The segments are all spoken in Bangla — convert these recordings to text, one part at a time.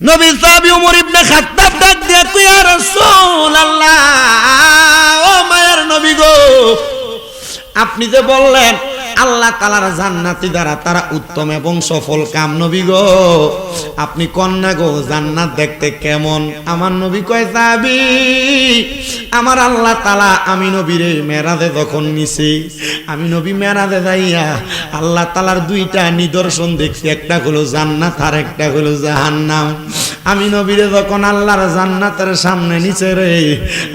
নবী সাহাবী ওমর ইবনে খাত্তাব ডাক দিয়া কই ইয়া রাসূলুল্লাহ, ও মায়ের নবী গো, আপনি যে বললেন আল্লাহ তালার জান্নাতি দ্বারা তারা উত্তম এবং সফল কাম নবী গো। আপনি কন্যা গো, জান্নাত দেখতে কেমন? আমার নবী কয় যাবি আমার আল্লাহ তালা আমি নবীরে মেরাজে যখন নিছি, আমি নবী মেরাজে যাইয়া আল্লাহ তালার দুইটা নিদর্শন দেখছি, একটা হলো জান্নাত আর একটা হলো জাহান্নাম। আমি নবীরে যখন আল্লাহর জান্নাতের সামনে নিচে রে,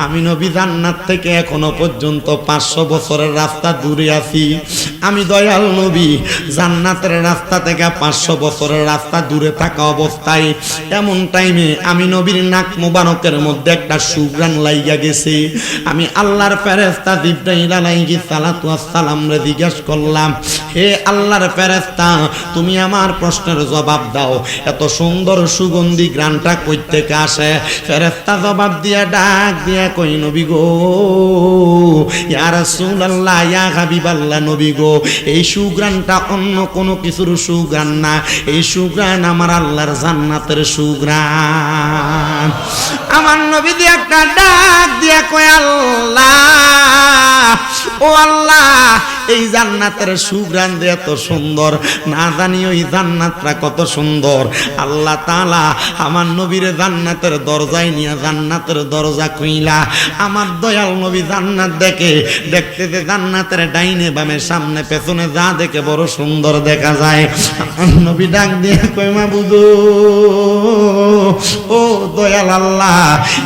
আমি নবী জান্নাত থেকে এখনও পর্যন্ত পাঁচশো বছরের রাস্তা দূরে আছি। আমি দয়াল নবী, জান্নাতের রাস্তা থেকে পাঁচশো বছরের রাস্তা দূরে থাকা অবস্থায়। এমন টাইমে আমি নবীর নাক মোবারকের মধ্যে একটা সুগ্রান লাইগা গেছে। আমি আল্লাহর ফেরেস্তা আলাইহি সালাতু সালাম রে জিজ্ঞেস করলাম, হে আল্লাহর ফেরেস্তা তুমি আমার প্রশ্নের জবাব দাও। এত সুন্দর সুগন্ধি গ্রানটা কই থেকে আসে। ফেরেস্তা জবাব দিয়া ডাক দিয়া কই নবী গো, ইয়া রাসূলুল্লাহ, ইয়া হাবিবাল্লাহ, নবী গো, এই সুগ্রানটা অন্য কোনো কিছুর সুগ্রান না। এই সুগ্রান আমার আল্লাহর জান্নাতের সুগ্রান আমার নবী দিয়ে একটা ডাক দিয়া কয়, আল্লাহ, ও আল্লাহ এই জান্নাতের সুগ্রান দিয়ে এত সুন্দর, না জানি ওই জান্নাতটা কত সুন্দর। আল্লাহ তালা আমার নবীর জান্নাতের দরজায় নিয়ে জান্নাতের দরজা কইলা আমার দয়াল নবী জান্নাত দেখে, দেখতে যে জান্নাতের ডাইনে বামে সামনে পেছনে যা দেখে বড় সুন্দর দেখা যায়। আমার নবী ডাক দিয়ে কই মা বুঝো ও দয়াল আল্লাহ,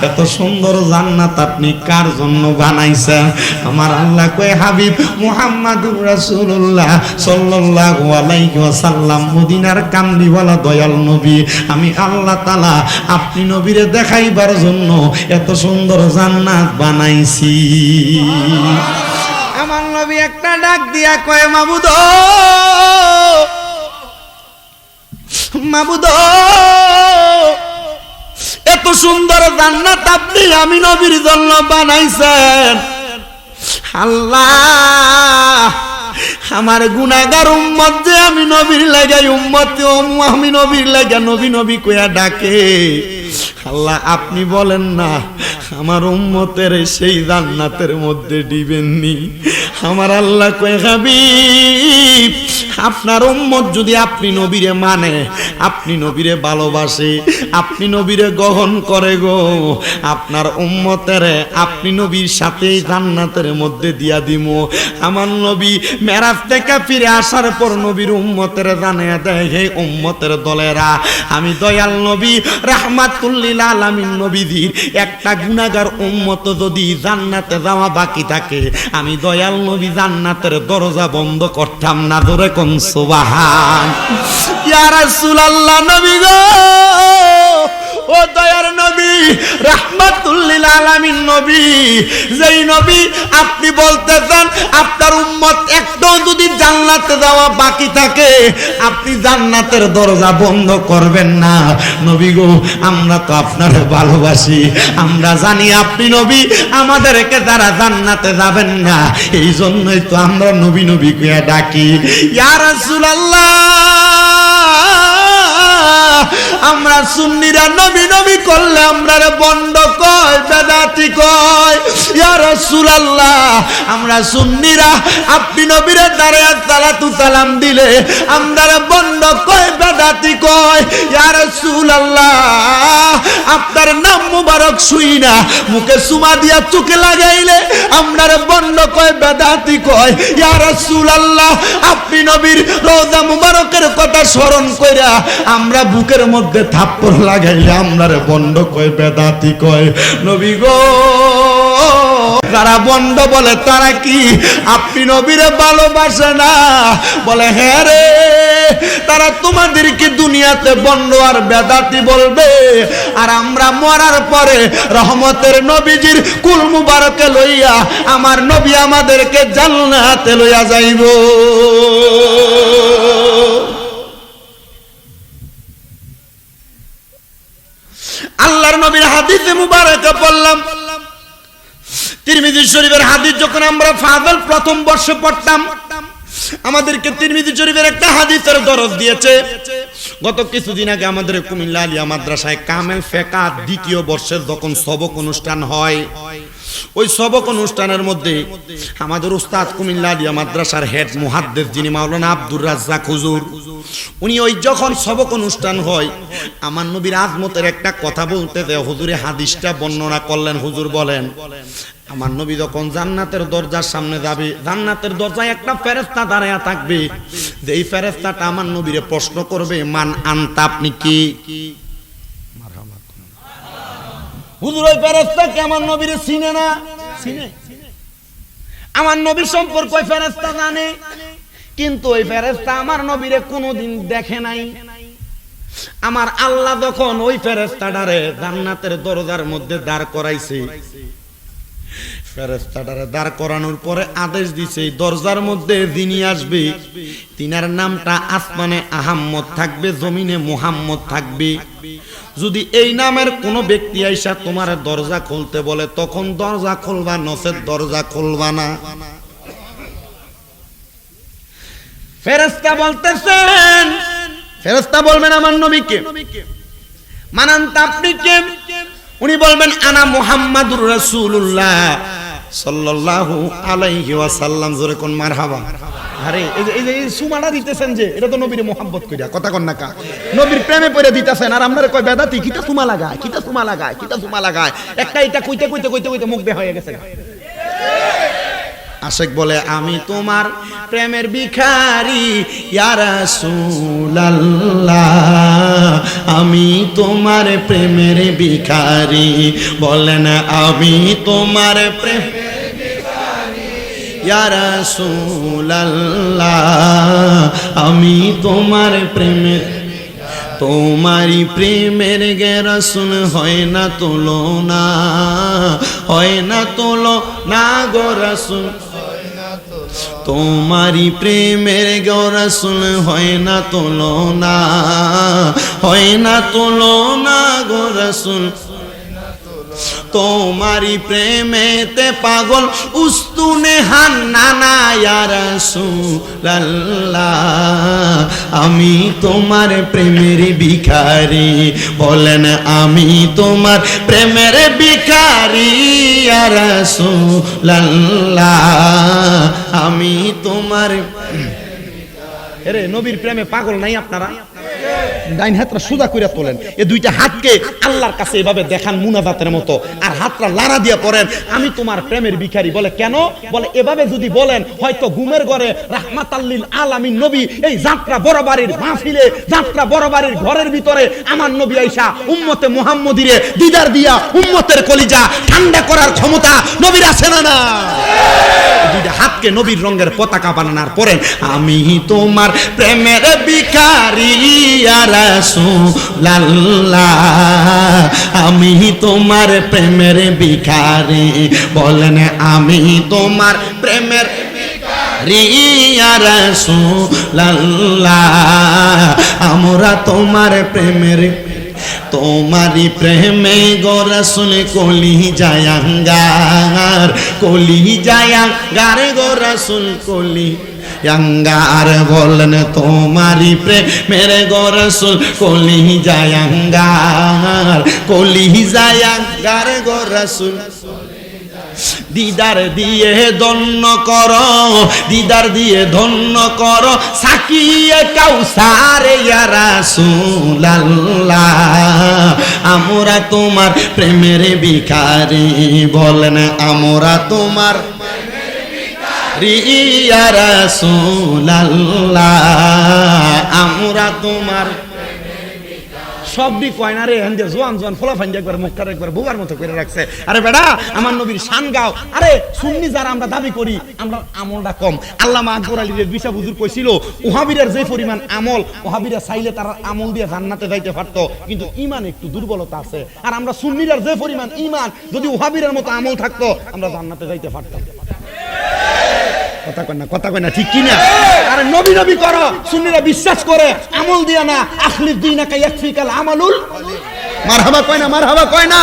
এত সুন্দর জান্নাত আপনি কার জন্য বানাইছেন? আমার আল্লাহ কয়, হাবিব মুহাম্মাদুর রাসূলুল্লাহ সাল্লাল্লাহু আলাইহি ওয়াসাল্লাম মদিনার কামলিওয়ালা দয়াল নবী। আমি আল্লাহ তাআলা আপনি নবীরে দেখাইবার জন্য এত সুন্দর জান্নাত বানাইছি। আমার নবী একটা ডাক দিয়া কয়, মাবুদ! মাবুদ! এত সুন্দর জান্নাত আপনি আমি নবীর জন্য বানাইছেন। আল্লাহ, আমার গুণাগার উম্মত যে আমি নবীর লাগাই উম্মত আমি নবীর লাগা নবী নবী কয়া ডাকে। আল্লাহ, আপনি বলেন না, আমার উম্মতের সেই জান্নাতের মধ্যে দিবেননি। আমার আল্লাহ কয়ে, হাবিব, আপনার উম্মত যদি আপনি নবীরে মানে আপনি নবীরে ভালোবাসে, আপনি নবীরে গ্রহণ করে গো, আপনার উম্মতের, আপনি নবীর সাথে জান্নাতের মধ্যে দিয়া দিমু। আমার নবী মেরাজ থেকে ফিরে আসার পর নবীর উম্মতের জানে দেয়, হে উম্মতের দলেরা, আমি দয়াল নবী রাহমাতুল্লিল আলামিন নবীজির একটা গুণাগার উম্মত যদি জান্নাতে যাওয়া বাকি থাকে, আমি দয়াল নবী জান্নাতের দরজা বন্ধ করতাম না ধরে কোন সুবাহান। ইয়া রাসূলুল্লাহ নবী গো! ও দয়ার নবী রাহমাতুল্লিল নবী, যেই নবী আপনি বলতেছেন আপনার উম্মত একটাও যদি জান্নাতে যাওয়া বাকি থাকে, আপনি জান্নাতের দরজা বন্ধ করবেন না। নবী গো, আমরা তো আপনার ভালোবাসি, আমরা জানি আপনি নবী, আমাদেরকে তারা জান্নাতে যাবেন না এই জন্যই তো আমরা নবী নবী ডাকি। ইয়া আমরা সুন্নিরা নবী নবী করলে আমরা বন্ড কয়, বেদাতি কয়। আমরা সুন্নিরা, আপনি নবীরে দাঁড়িয়ে সালাতু সালাম দিলে আমরা বন্ড কয়, বেদাতি কয়। ইয়া রাসূলুল্লাহ, আপনার নাম মুবারক শুই না, মুখে সুমা দিয়া চোখে লাগাইলে আমরা বন্ড কয়, বেদাতি কয়। ইয়া রাসূলুল্লাহ, আপনি নবীর রোজা মুবারকের কথা স্মরণ কইরা আমরা বুকের মধ্যে থাপ্পড় লাগাইলে আমরা রে বন্ড কয়, বেদাতি কয়। নবী গো, যারা বন্ড বলে তারা কি? আপনি নবীরে ভালোবাসে না? বলে হ্যাঁ রে, তারা তোমাদেরকে দুনিয়াতে বন্ড আর বেদাতি বলবে। আর আমরা মরার পরে রহমতের নবীজির কুল মুবারকে লইয়া আমার নবী আমাদেরকে জান্নাতে লইয়া যাইব। আল্লাহর নবীর হাদিসে মুবারকে পড়লাম। তিরমিজি শরীফের হাদিস যখন আমরা ফাদল প্রথম বর্ষে পড়তাম, আমাদেরকে তিরমিজি শরীফের একটা হাদিসের দরজ দিয়েছে। গত কিছুদিন আগে আমাদের কুমিল্লা আলিয়া মাদ্রাসায় কামেল ফেকা দ্বিতীয় বর্ষের যখন সবক অনুষ্ঠান হয় ওই সবক অনুষ্ঠানের মধ্যে আমাদের উস্তাদ কুমিল্লা আলিয়া মাদ্রাসার হেড মুহাদ্দের যিনি মাওলানা আব্দুর রাজ্জাক হুজুর, উনি ওই যখন সবক অনুষ্ঠান হয়, আমার নবীর আজমতের একটা কথা বলতে দেয়, হুজুরে হাদিসটা বর্ণনা করলেন, হুজুর বলেন, আমার নবী যখন জান্নাতের দরজার সামনে যাবে, জান্নাতের দরজায় একটা ফেরেস্তা দাঁড়ায়া থাকবে, যে এই ফেরেস্তাটা আমার নবীরে প্রশ্ন করবে, মান আনতা আপনি কি? হুজুর ওই ফেরেস্তাকে আমার নবীরে চিনে না? চিনে। আমার নবী সম্পর্ক ওই ফেরেস্তা জানে। কিন্তু ওই ফেরেস্তা আমার নবীরে কোনোদিন দেখে নাই। আমার আল্লাহ যখন ওই ফেরেস্তাটারে জান্নাতের দরজার মধ্যে দাঁড় করাইছে দাঁড় করানোর পরে আদেশ দিছে দরজার মধ্যে যিনি আসবে, তিনার নামটা আসমানে আহাম্মদ থাকবে, জমিনে মুহাম্মদ থাকবে। যদি এই নামের কোনো ব্যক্তি আইসা তোমার দরজা খুলতে বলে, তখন দরজা খুলবা নসের দরজা খুলবা না। ফেরেস্তা বলতেছেন ফেরেস্তা বলবেন আমার নবীকে মানান্তা আপনি কে? উনি বলবেন, আনা মুহাম্মাদুর রাসূলুল্লাহ। সাল্লাল্লাহু আলাইহি ওয়াসাল্লাম, জোরে কোন মারহাবা। আরে, এই যে, এই সুমাটা দিতেছেন যে, এটা তো নবীর মোহাব্বত কইরা, কথা কন না নবীর প্রেমে পড়ে দিতেছেন, আর আপনারা কয়, বেদাতি, কিটা সুমা লাগায়, কিটা সুমা লাগায়, কিটা সুমা লাগায়? একটা এটা কইতে কইতে কইতে কইতে মুখ বে হয়ে গেছে আশেক বলে, আমি তোমার প্রেমের ভিখারি, ইয়া রাসূলুল্লাহ। আমি তোমার প্রেমের ভিখারি। বলেন, আমি তোমার প্রেম ইয়া রাসূলুল্লাহ। আমি তোমার প্রেমের তোমারি প্রেমের গেরাসুন হয় না তোলো না হয় না তোলো না গো রাসুন তোমারি প্রেমের গরাসুন হয় না তোলো না হয় না তোলো না গৌরা রাসুল তোমারি প্রেমেতে পাগল, উস্তুনে হান্নানা আমি তোমার প্রেমের ভিখারি, বলেন আমি তোমার প্রেমের ভিখারি রাসূলুল্লাহ আমি তোমার এরে, নবীর প্রেমে পাগল নাই আপনারা? ডাইন হাতটা সুদা করে তোলেন। এই দুইটা হাতকে আল্লাহর কাছে এভাবে দেখান মুনাজাতের মতো। আর হাতটা লাড়া দিয়ে পড়েন, আমি তোমার প্রেমের ভিখারি। বলে, কেন? বলে, এভাবে যদি বলেন, হয়তো ঘুমের ঘরে রাহমাত আল্লিল আলামিন নবী এই যাত্রা বড় বাড়ির মাহফিলে, যাত্রা বড় বাড়ির ঘরের ভিতরে আমার নবী আইসা উম্মতে মুহাম্মদিরে দিদার দিয়া উম্মতের কলিজা ঠান্ডা করার ক্ষমতা নবীর আছে না না দুইটা হাতকে নবীর রঙের পতাকা বানানোর পরে, আমি তোমার প্রেমের ভিখারি। রাসূলুল্লাহ, আমি তোমার প্রেমের ভিখারি। বলেন, আমি তোমার প্রেমের আমরা তোমার প্রেমের তোমারি প্রেমে গোরা কলি জায়াঙ্গার কলি জায়াঙ্গার গোরা কলি ইয়াঙ্গার বলেন তোমারি প্রেমের গোরা শুন কলি জায়াঙ্গার কলি জায়াঙ্গার গোরা শুন দিদার দিয়ে ধন্য কর, দিদার দিয়ে ধন্য কর, সাকিয়ে কাউসারে রাসূলুল্লাহ। আমরা তোমার প্রেমের ভিখারি, বলেন, আমরা তোমার আমরা তোমার সবই একবার মতো করে রাখছে। আরে আমার নবীর আরে, সুন্নি যারা আমরা দাবি করি, আমরা কম। যে পরিমাণ আমল চাইলে তারা আমল দিয়ে যাইতে পারতো, কিন্তু ইমান একটু দুর্বলতা আছে। আর আমরা সুন্নিরার যে পরিমাণ ইমান যদি ওহাবিরের মতো আমল থাকতো, আমরা জান্নাতে যাইতে পারতাম। কথা কয় না, কথা কয় না, ঠিক কিনা? আরে নবী নবী করো, সুন্নিরা বিশ্বাস করে, আমল দিয়া না আখলিফ দিন একা ইয়াকফিকাল আমালুল মারহাবা কয় না, মারহাবা কয় না।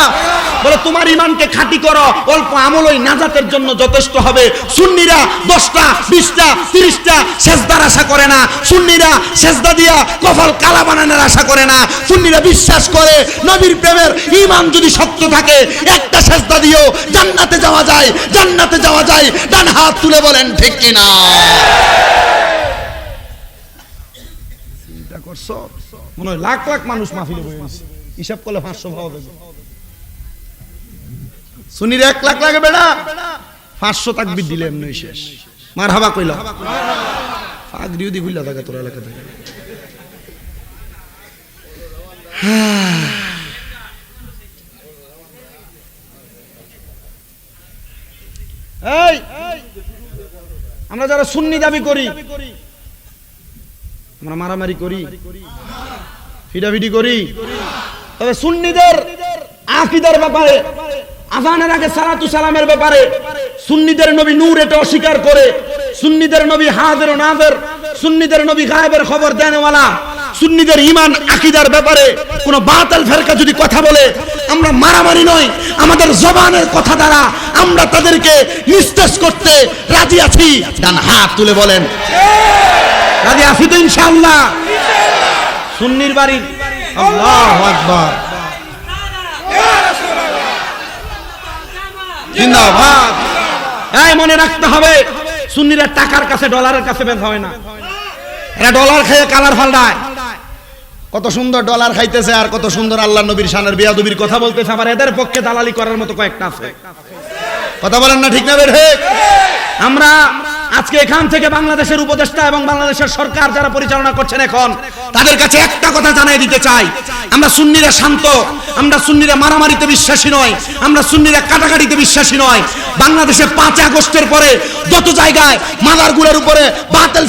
বলে, তোমার ইমানকে খাঁটি করো। অল্প আমল ওই নাজাতের জন্য যথেষ্ট হবে। সুন্নিরা দশটা, বিশটা, তিরিশটা সেজদার আশা করে না। সুন্নিরা সেজদা দিয়া কপাল কালা বানানোর আশা করে না। সুন্নিরা বিশ্বাস করে, নবীর প্রেমের ইমান যদি শক্ত থাকে, একটা সেজদা দিও জান্নাতে যাওয়া যায়, জান্নাতে যাওয়া যায়। ডান হাত তুলে বলেন, ঠিক কিনা চিন্তা করছ? মনে হয় লাখ লাখ মানুষ মাহফিলে গেছে হিসাব করলে পাঁচশো ভাবা দেবে সুনির এক লাখ লাগে বেড়া। পাঁচশো তাকবির দিলে এমনি শেষ। মার হাবা কইলা। পাগড়িও দি খুললা থাকে তোর এলাকা থেকে এই! আমরা যারা সুন্নি দাবি করি আমরা মারামারি করি ফিডাফিডি করি তবে সুন্নিদের আকিদার ব্যাপারে আজানের আগে সালাতু সালামের ব্যাপারে সুন্নিদের নবী নূর এটা অস্বীকার করে সুন্নিদের নবী হাদের ও নাদের সুন্নিদের নবী গায়েবের খবর দেনওয়ালা সুন্নিদের ইমান আকিদার ব্যাপারে কোন বাতাল ফেরকা যদি কথা বলে আমরা মারামারি নয় আমাদের জবানের কথা দ্বারা আমরা তাদেরকে নিস্তেজ করতে রাজি আছি। ডান হাত তুলে বলেন। রাজি আছি তো ইনশাআল্লাহ। সুন্নির বাড়ি আল্লাহু আকবার। জিন্দাবাদ। এই মনে রাখতে হবে সুন্নিরা টাকার কাছে, ডলারের কাছে বের হয় না। এরা ডলার খেয়ে কালার ফাল্টায় কত সুন্দর ডলার খাইতেছে আর কত সুন্দর আল্লাহ নবীর শানের বিয়াদবির কথা বলতেছে, আবার এদের পক্ষে দালালি করার মতো কয়েকটা আছে। কথা বলেন না ঠিক না বের আমরা আজকে এখান থেকে বাংলাদেশের উপদেষ্টা এবং বাংলাদেশের সরকার যারা পরিচালনা করছেন এখন, তাদের কাছে একটা কথা জানাই দিতে চাই। আমরা সুন্নিরা শান্ত, আমরা সুন্নিরা মারামারিতে বিশ্বাসী নয়, আমরা সুন্নিরা কাটাকাটিতে বিশ্বাসী নয়। বাংলাদেশে পাঁচ আগস্টের পরে যত জায়গায় মাদারগুলোর উপরে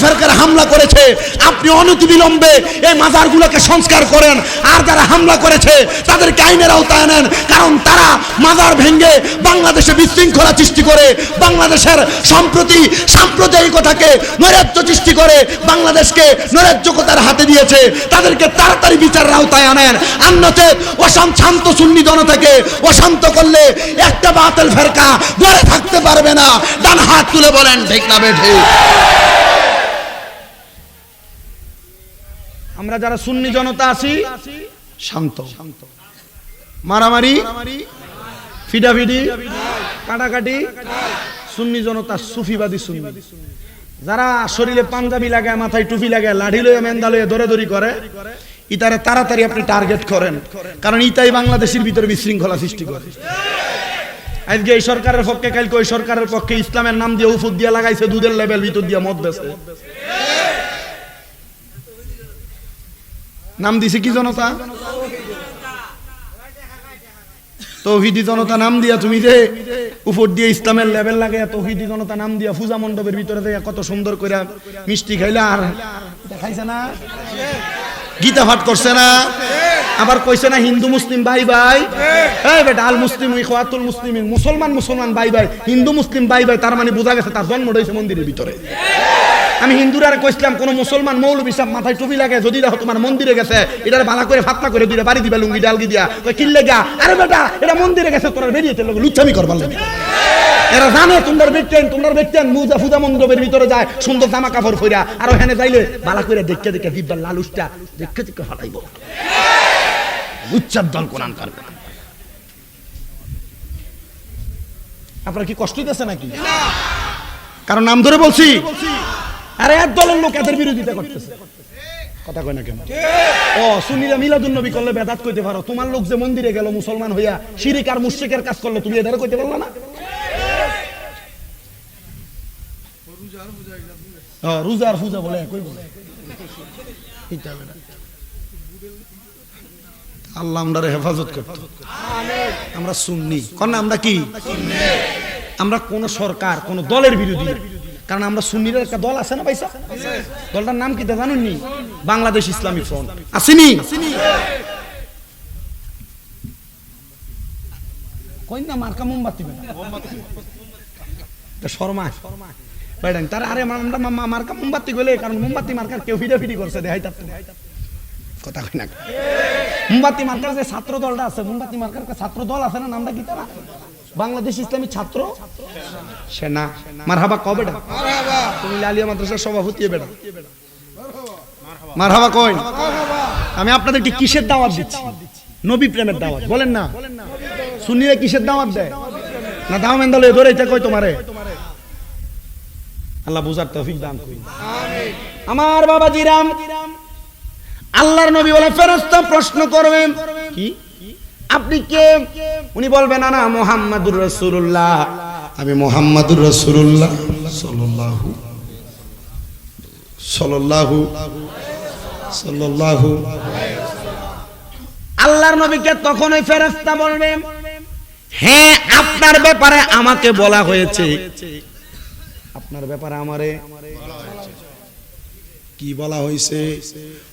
সরকার হামলা করেছে, আপনি অনতিবিলম্বে এই মাজারগুলোকে সংস্কার করেন। আর যারা হামলা করেছে, তাদেরকে আইনের আওতায় আনেন। কারণ তারা মাজার ভেঙ্গে বাংলাদেশে বিশৃঙ্খলা সৃষ্টি করে, বাংলাদেশের সম্প্রতি সাম্প্রদায়িকতাকে নৈরাজ্য সৃষ্টি করে, বাংলাদেশকে নৈরাজ্যকতার হাতে দিয়েছে। তাদেরকে তাড়াতাড়ি বিচারের আওতায় আনেন। আন্নতে অশান্ত, শান্ত সুন্নি জনতাকে অশান্ত করলে একটা বাতিল ফেরকা গড়ে থাকতে পারবে না। ডান হাত তুলে বলেন, ঠিক না বেঠে আমরা যারা সুন্নি জনতা আছি, শান্ত। মারামারি, ফিডাফিডি, কাটাকাটি, সুন্নি জনতা, সুফিবাদী সুন্নি। যারা শরীরে পাঞ্জাবি লাগায়, মাথায় টুপি লাগায়, লাঠি লয়ে, মেন্দা লয়ে দৌড়াদৌড়ি করে, ইতারে তাড়াতাড়ি আপনি টার্গেট করেন। কারণ ইতাই বাংলাদেশের ভিতরে বিশৃঙ্খলা সৃষ্টি করে। আজকে এই সরকারের পক্ষে, কালকে ওই সরকারের পক্ষে ইসলামের নাম দিয়ে উফুদ দিয়ে লাগাইছে, দুধের লেভেল ভিতর দিয়ে মদ বেছে নাম দিছে কি জনতা? তৌহিদি জনতা নাম দিয়া তুমি যে উপর দিয়ে ইসলামের লেভেল লাগে, তৌহিদি জনতা নাম দিয়া পূজা মণ্ডপের ভিতরে কত সুন্দর করে মিষ্টি খাইলা, আর দেখাইছে না? গীতা পাঠ করছে না? আবার কইছে না, হিন্দু, মুসলিম, ভাই ভাই। এই বেটা, আল মুসলিম ইখওয়াতুল মুসলিমিন মুসলমান মুসলমান, ভাই ভাই। হিন্দু, মুসলিম, ভাই ভাই, তার মানে বোঝা গেছে তার জন্ম হয়েছে মন্দিরের ভিতরে। আমি হিন্দুরা কইছিলাম, কোন মুসলমান মৌলবী সাহেব মাথায় টুপি লাগে, যদি দেখো তোমার মন্দিরে গেছে, এটার বালা করে ফাতনা করে দুইটা বাড়ি দিবা, লুঙ্গি ডালগি দিয়া। কিল্লে গা আরে বেটা, এটা মন্দিরে গেছে, তোরা বেরিয়েছে লোক, লুচ্ছামি করবার লাগে। এরা জানে, তোমরা বেচছেন তোমরা বেচছেন মুজা ফুজা মণ্ডপের ভিতরে যায়, সুন্দর জামা কাপড় কইরা আর ওখানে যাইলে বালা করে দেখতে দেখে দিব্বার লালুসটা দেখতে দেখে হটাইব লুচ্চার দল কোরআন করবে আপনার কি কষ্ট দিতেছে নাকি? কারণ নাম ধরে বলছি। আরে এক দলের লোক এদের বিরোধিতা করতেছে। কথা কয় না কেন? ও সুনিরা মিলাদুন নবী করলে বেদাত কইতে পারো। তোমার লোক যে মন্দিরে গেল মুসলমান হইয়া শিরিক আর মুশরিকের কাজ করল তুমি এদের কইতে পারল না? বলে একই বলে। আল্লাহ আমরা হেফাজত করত। আমরা সুন্নি। কন না আমরা কি? আমরা কোন সরকার কোন দলের বিরোধী। কারণ আমরা সুন্নির একটা দল আছে না পয়সা দলটার নাম কি তা জানুন নি বাংলাদেশ ইসলামী ফ্রন্ট। আসেনি? কই মার্কা মোমবাতি শর্মা বাইডান তার আরে আমরা মার্কা মোমবাতি গলে কারণ মোমবাতি মার্কার কেউ ফিডা ফিডি করছে, দেখাই তার কথা কই না। মোমবাতি মার্কার যে ছাত্র দলটা আছে, মোমবাতি মার্কার ছাত্র দল আছে না, নামটা কি তারা? বাংলাদেশ ইসলামী ছাত্র? সেনা। মারহাবা কবে বেটা? তুমি লালিয়া মাদ্রাসার সভাপতি বেটা। মারহাবা কই আমি আপনাদেরকে কিসের দাওয়াত দিচ্ছি? নবী প্রেমের দাওয়াত বলেন না। শুনিয়ে কিসের দাওয়াত দেয়? না দাও মেন্দালে ধরে এটা কই তোমারে? আল্লাহ বুঝার তৌফিক দান করি আমার বাবা জিরাম আল্লাহর নবী বলে ফেরেশতা প্রশ্ন করবেন কি? আপনি কে? উনি বলবেন না না মোহাম্মদুর রাসূলুল্লাহ। আমি মোহাম্মদুর রাসূলুল্লাহ। সাল্লাল্লাহু সাল্লাল্লাহু সাল্লাল্লাহু আল্লাহর নবীকে তখন ওই ফেরেশতা বলবেন হ্যাঁ আপনার ব্যাপারে আমাকে বলা হয়েছে। আপনার ব্যাপারে আমারে কি বলা হয়েছে?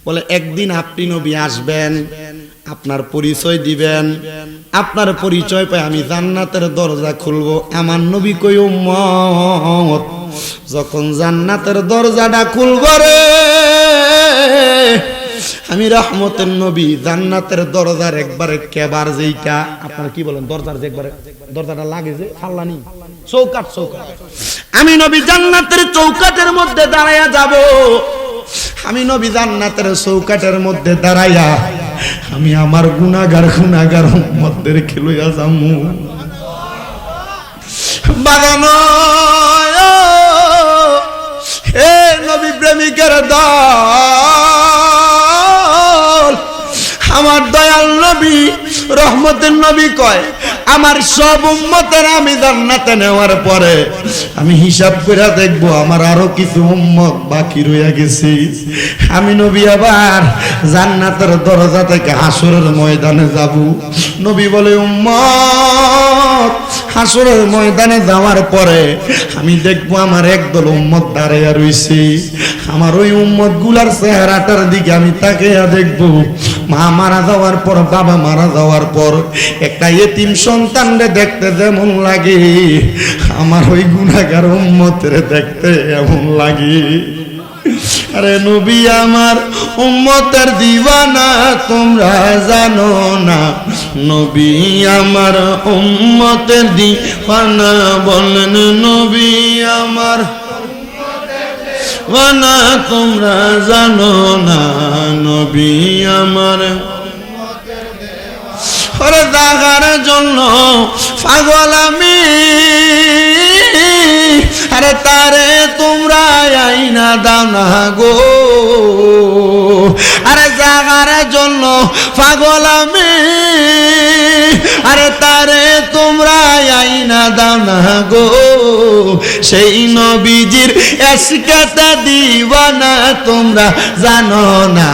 বলে একদিন আপনি নবী আসবেন। আপনার পরিচয় দিবেন। আপনার পরিচয় পাই আমি জান্নাতের দরজা খুলবো আমার নবী কই উম্মত? যখন জান্নাতের দরজাটা খুলব রে, আমি রহমতের নবী, জান্নাতের দরজার একবারে কেবার যেইটা। আপনারা কি বলেন, দরজার যে একবারে দরজাটা লাগে যে, ফাল্লানি? চৌকাট চৌকাট আমি নবী জান্নাতের চৌকাটের মধ্যে দাঁড়াইয়া যাব। আমি নবী জান্নাতের চৌকাটের মধ্যে দাঁড়াইয়া আমি আমার গুণাগার গুণাগার মধ্যে খেলইয়া যামু। বাগান হে নবী প্রেমিকের দল, আমার দয়াল নবী রহমতের নবী কয়, আমার সব উম্মতের আমি জান্নাতে নেওয়ার পরে আমি হিসাব করে দেখব আমার আরও কিছু উম্মত বাকি রইয়া গেছে। আমি নবী আবার জান্নাতের দরজা থেকে হাসরের ময়দানে যাব। নবী বলে, উম্মত, হাসরের ময়দানে যাওয়ার পরে আমি দেখব আমার একদল উম্মত দাঁড়াইয়া রইছে। আমার ওই উম্মতগুলার চেহারাটার দিকে আমি তাকিয়া দেখব। মা মারা যাওয়ার পর, বাবা মারা যাওয়ার পর একটা এতিম সন্তানরে দেখতে যেমন লাগে, আমার ওই গুণাগার উম্মতের দেখতে এমন লাগে। আরে নবী, আমার উম্মতের দিওয়ানা তোমরা জানো না। নবী, আমার উম্মতের দিওয়ানা বলেন, নবী, আমার ওয়ানা তোমরা জানো না, নবী আমার। ওরে দাগার জন্য পাগল আমি। আরে তারে তোমরা আইনা দাও না গো। আরে জাগার জন্য পাগল আমি। আরে তারে তোমরা আইনা দাও গো। সেই নবীজির এসকাতা দিবানা তোমরা জানো না।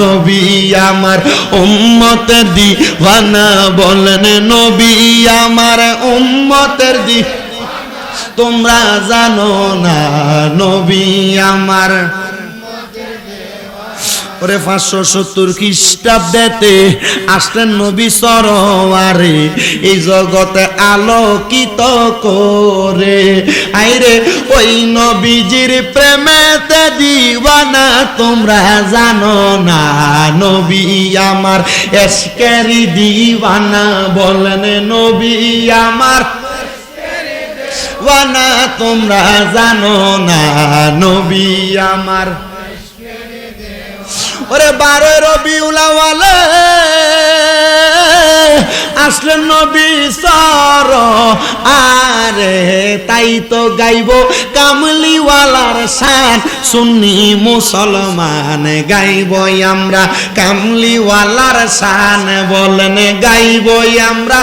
নবী আমার উম্মতের দিবানা বলেন, নবী আমার উম্মতের দি তোমরা জানো না। নবী আমার ওরে পাঁচশো সত্তর খ্রিস্টাব্দেতে আসলেন নবী সরোয়ারে। এই জগতে আলোকিত করে। আইরে, ওই নবীজির প্রেমেতে দিবানা তোমরা জানো না, নবী আমার এসকেরি দিবানা বলেন নবী আমার তোমরা জানো না, নবী আমার ওরে বারো রবি উলাওয়ালে আসলেন নবী সর। আরে তাই তো গাইব কামলিওয়ালার শান। সুন্নি মুসলমান গাইব আমরা। কামলিওয়ালার শান বলেন গাইব আমরা।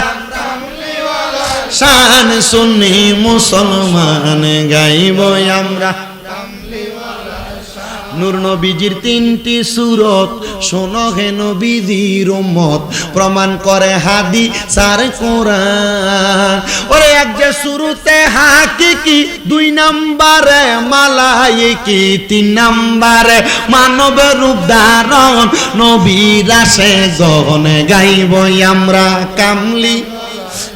শান সুন্নি মুসলমান গাইব আমরা। নূর নবীজির তিনটি সুরত। শোনো হে নবীজির উম্মত, প্রমাণ করে হাদি সার কোরআন। ওরে এক যে শুরুতে হাকিকি, দুই নম্বরে মালাইকি, তিন নম্বরে মানব রূপ ধারণ। নবীর আসে গনে গাইব আমরা কামলি।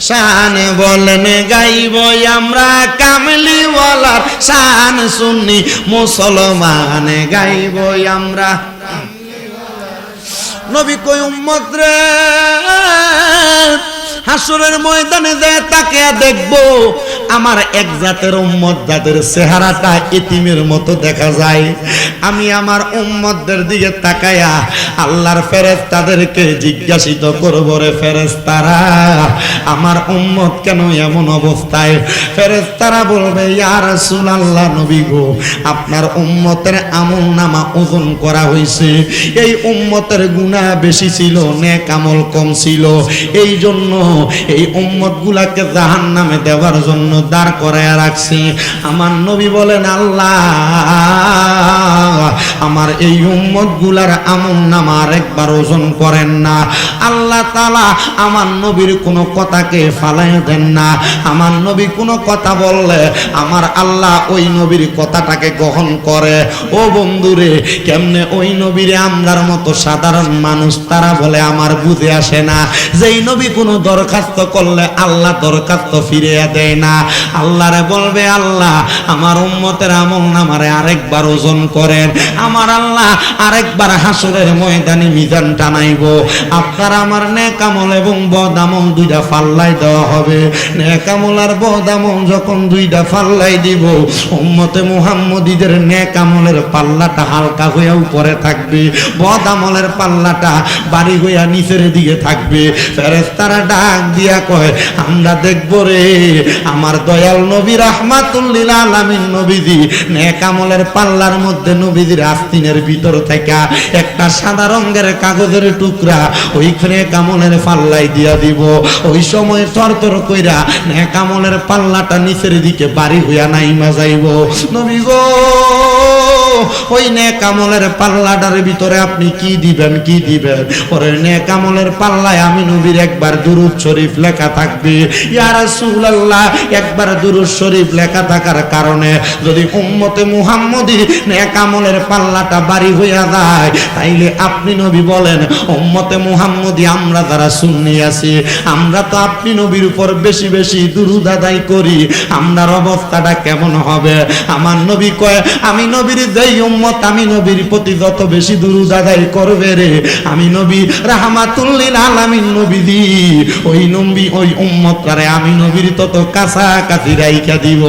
শান বলেন গাইব আমরা কামলিওয়ালার শান শুনি মুসলমান গাইব আমরা। নবী কই উম্মত রে হাসরের ময়দানে যায় তাকে দেখব, আমার এক জাতের উম্মত, যাদের চেহারাটা এতিমের মতো দেখা যায়। আমি আমার উম্মতদের দিকে তাকায়া আল্লাহর ফেরেজ তাদেরকে জিজ্ঞাসিত করব, রে ফেরেজ তারা আমার উম্মত কেন এমন অবস্থায়? ফেরেজ তারা বলবে ইয়ার রাসূল আল্লাহ নবী গো, আপনার উম্মতের আমল নামা ওজন করা হয়েছে। এই উম্মতের গুনাহ বেশি ছিল, নেক আমল কম ছিল। এই জন্য এই উম্মত গুলাকে জাহান নামে দেওয়ার জন্য দাঁড় করায় রাখছি। আমার নবী বলেন, আল্লাহ, আমার এই উম্মতগুলার আমল নামা আর একবার ওজন করেন না। আল্লাহ তালা আমার নবীর কোনো কথাকে ফালাই দেন না। আমার নবী কোনো কথা বললে আমার আল্লাহ ওই নবীর কথাটাকে গ্রহণ করে। ও বন্ধুরে, কেমনে ওই নবীরে আমরার মতো সাধারণ মানুষ তারা বলে আমার বুঝে আসে না। যেই নবী কোনো দরখাস্ত করলে আল্লাহ দরখাস্ত ফিরিয়ে দেয় না। আল্লাহরে বলবে, আল্লাহ, আমার উম্মতের আমল নামারে আরেকবার ওজন করেন। আমার আল্লাহ আরেকবার হাসরের ময়দানে মিজান টানাইব। আপনার আমার নেকামল এবং বদামল দুইটা ফাল্লাই দেওয়া হবে। নেকামল আর বদামল যখন দুইটা ফাল্লাই দিব, উম্মতে মুহাম্মদীদের নেকামলের পাল্লাটা হালকা হয়ে উপরে থাকবে। বদামলের পাল্লাটা বাড়ি হইয়া নিচের দিকে থাকবে। ফেরেস্তারা ডাক দিয়া কয় আমরা দেখব রে, আমার দয়াল নবী রহমাতুল্লিল আলামিন নবীজি নেকামলের পাল্লার মধ্যে নবীজির আস্তিনের ভিতর থেকে একটা সাদা রঙের কাগজের টুকরা ওইখানে কামলের পাল্লাই দিয়া দিব। ওই সময় তরতর কইরা নেকামলের পাল্লাটা নিচের দিকে বাড়ি হইয়া নাইমা যাইব। নবী গো, ওই নেকামলের পাল্লাটার ভিতরে আপনি কি দিবেন কি দিবেন? ওরে নেকামলের পাল্লায় আমি নবীর একবার দুরুদ শরীফ লেখা থাকবে। ইয়া রাসূলুল্লাহ, একবার দুরুদ শরীফ লেখা থাকার কারণে যদি উম্মতে মুহাম্মদি নেকামলের পাল্লাটা বাড়ি হইয়া যায়, তাইলে আপনি নবী বলেন, উম্মতে মুহাম্মদি, আমরা যারা সুন্নি আছি, আমরা তো আপনি নবীর উপর বেশি বেশি দুরুদ আদায় করি। আমরার অবস্থাটা কেমন হবে? আমার নবী কয়, আমি নবীর যেই উম্মত, আমি নবীর প্রতি যত বেশি দুরুদ আদায় করবে রে, আমি নবী রাহমাতুল্লিল আলামিন নবী দি ওই নম্বি ওই উম্মত করে আমি নবীর তত কাছাকাছি রাইখা দিব।